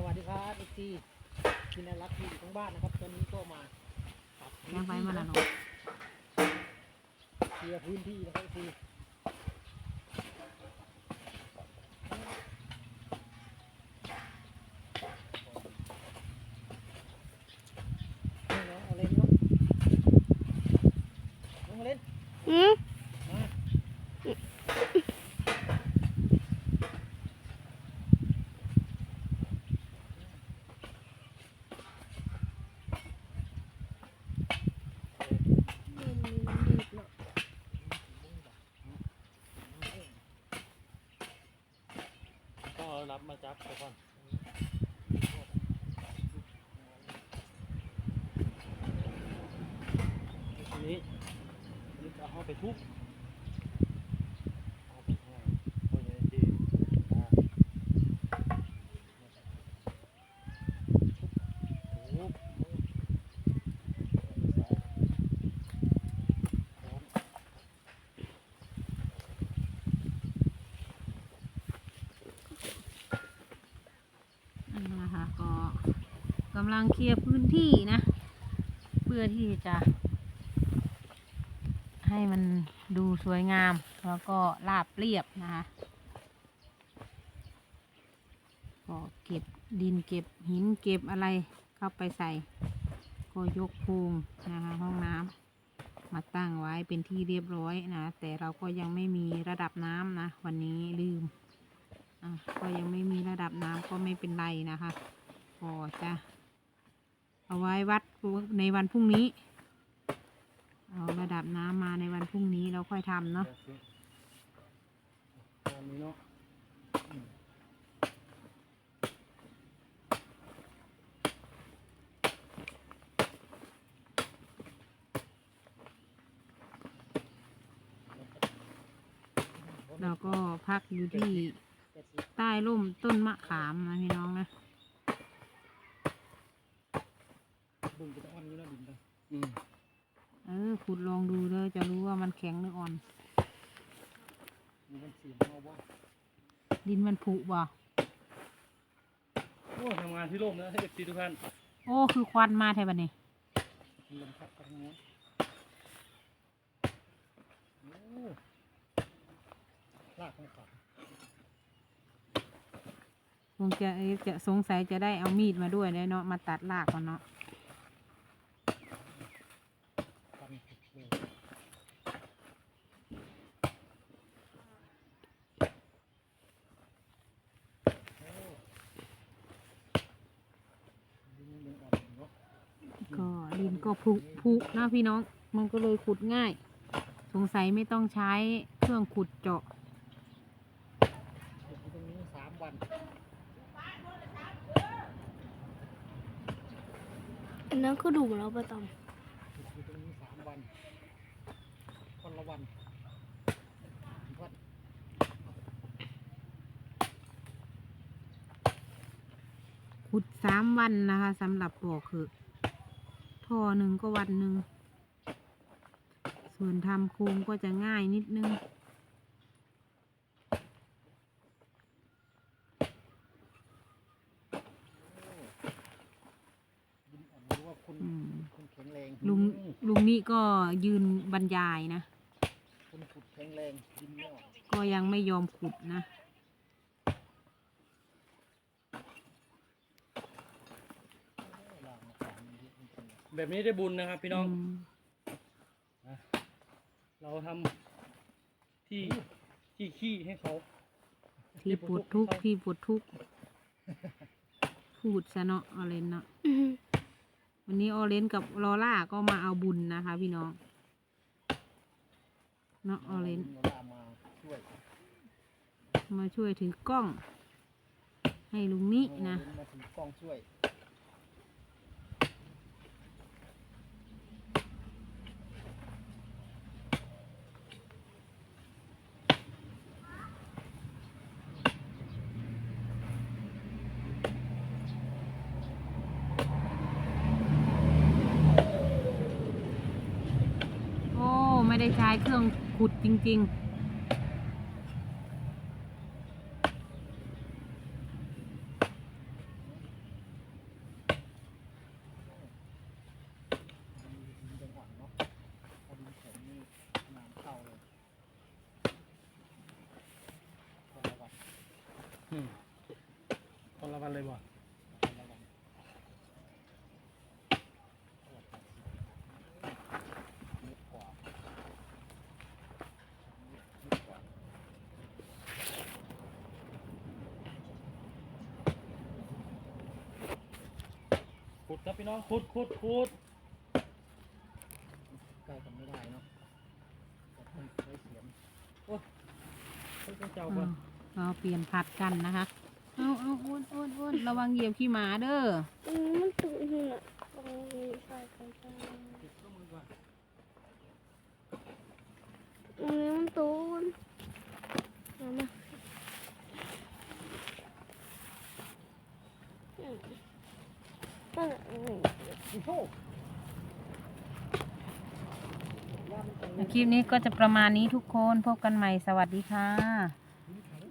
สวัสดีครับเอซีที่น่ารักที่อยู่ทั้งบ้านนะครับตอนนี้ก็มาปรับพื้นยังไปที่มานะแล้วเนาะเคลียร์พื้นที่นะครับเอซีนี่เนาะเอาเล่นเนาะลงมาเล่นอืม รับมาจับไปก่อนทีนี้นี่จะเอาไปทุบเอาไปข้างล่างเอาอย่างนี้ดีอ่าทุบพร้อม อันนี้นะคะก็ กำลังเคลียร์พื้นที่นะ เพื่อที่จะ ให้มันดูสวยงาม แล้วก็ราบเรียบนะคะก็เก็บดินเก็บหินเก็บอะไรเข้าไปใส่ ก็ยกภูมินะคะห้องน้ำมาตั้งไว้เป็นที่เรียบร้อยนะ แต่เราก็ยังไม่มีระดับน้ำนะ วันนี้ลืมอะก็ยังไม่มีระดับน้ำก็ไม่เป็นไรนะคะก็จะ เอาไว้วัดในวันพรุ่งนี้ เอาระดับน้ำมาในวันพรุ่งนี้เราค่อยทำเนาะเนาะเราก็พักอยู่ที่ใต้ร่มต้นมะขามนะพี่น้องนะ บึงจะต้องอ่อนอยู่นะดินไปอืมเออขุดลองดูเลยจะรู้ว่ามันแข็งหรืออ่อนมีมันเสียงเอาบ่ดินมันผุบ่โอ้ทำงานที่ร่มนะให้เอฟซีทุกท่านโอ้คือควันมาแทบันนี้มีลมพัดกันนะโอ้ลากไม่ขาดคงจะเอ๊ะจะสงสัยจะได้เอามีดมาด้วยเลยเนาะมาตัดรากก่อนเนาะ กันเลยโอ้ดินยังอ่อนอยู่เนาะ ก็ดิน ก็ผุผุนะพี่น้อง มันก็เลยขุดง่าย สงสัยไม่ต้องใช้เครื่องขุดเจาะอยู่ตรงนี้สามวันอันนั้นก็ดูแล้วประตอมอยู่ตรงนี้สามวันวันละวันวันขุดสามวันนะคะสำหรับปอกคือ ท่อหนึ่งก็วันหนึ่ง ส่วนทำโครงก็จะง่ายนิดนึงดินอ่อนรู้ว่าคุณอืม คุณแข็งแรงลุงอืมลุงนี่ก็ยืนบรรยายนะ คุณขุดแข็งแรงดินไม่อ่อนก็ยังไม่ยอมขุดนะ ลากมาสามเยอะจริงๆ แบบนี้ได้บุญนะครับพี่น้องมเราทำที่ที่ขี้ให้เขา ที่ปวดทุกข์ที่ปวดทุกข์พูดซะเนาะออเรนเนาะอืมวันนี้ออเรนกับลอล่าก็มาเอาบุญนะคะ พี่น้องเนาะออเรนเราลากมาช่วยมาช่วยถือกล้อง ให้ลุงนี้นะเอามาถือกล้องช่วย ได้ใช้เครื่องขุดจริง ๆคนละวันเลยบ่ พี่น้องขุดขุดขุดใกล้กันไม่ได้เนาะต้องใช้เสียมเฮ้ยเป็นเจ้าเอาก่อนเราเปลี่ยนผัดกันนะคะ เอาเอาอ้วนอ้วนอ้วนระวังเหยียบขี้หมาเด้ออืมมันตุ่นหุ่นอะตรงนี้ใส่กันไปเก็บข้อมือก่อนตรงนี้มันตุ่นเอามาอืมนั่นแหละอืมโอ้โหว่ามันตรง คลิปนี้ก็จะประมาณนี้ทุกคนพบกันใหม่สวัสดีค่ะ